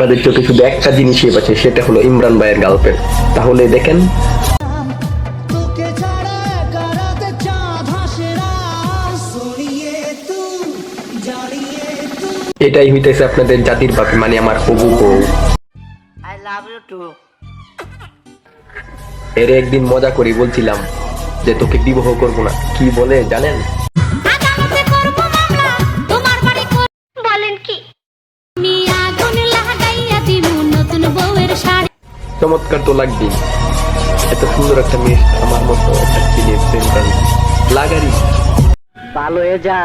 আপনাদের চোখে শুধু একটা জিনিসই বাঁচে সেটা হলো ইমরান ভাইয়ের গার্লফ্রেন্ড তাহলে দেখেন। এটাই হইতেছে আপনাদের জাতির বাপি মানে আমার হবু বউ. এর একদিন মজা করি বলছিলাম যে তোকে বিবাহ করব না। কি বলে জানেন? চমৎকার তো লাগবেই। এত সুন্দর একটা মেয়ে আমার মতো একটা ছেলে প্রেম করে। লাগারি। ভালো হয়ে যা।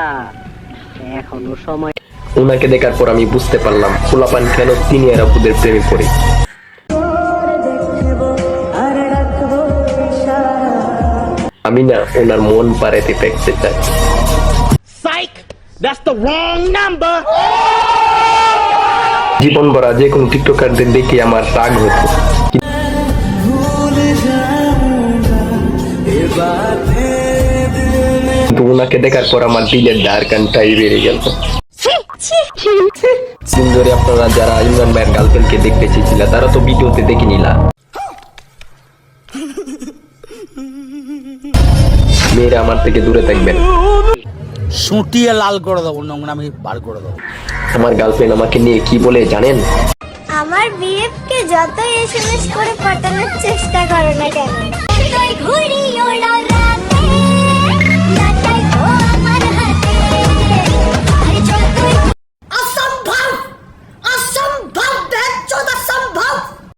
এখনও সময় ওনাকে দেখার পর আমি বুঝতে পারলাম পোলাপান কেন তিনি এরা ওদের প্রেমে পড়ে। আমি না ওনার মন পাড়াতে ফেকতে চাই। সাইক দ্যাটস দ্য রং নাম্বার জীবন ভরা যে কোনো টিকটকারদের দেখে আমার রাগ হতো। কিন্তু ওনাকে দেখার পর আমার দিলের বেড়ে গেল। দিন ধরে আপনারা যারা ইমরান ভাইয়ের গার্লফ্রেন্ডকে দেখতে চেয়েছিলেন তারা তো ভিডিওতে দেখে নিলা। মেয়েরা আমার থেকে দূরে থাকবেন। সুটিয়ে লাল করে দেবো নোংরামি বার করে দেবো। আমার গার্লফ্রেন্ড আমাকে নিয়ে কি বলে জানেন? আমার বিএফকে যত এসএমএস করে পাঠানোর চেষ্টা করো না কেন ঘুরি।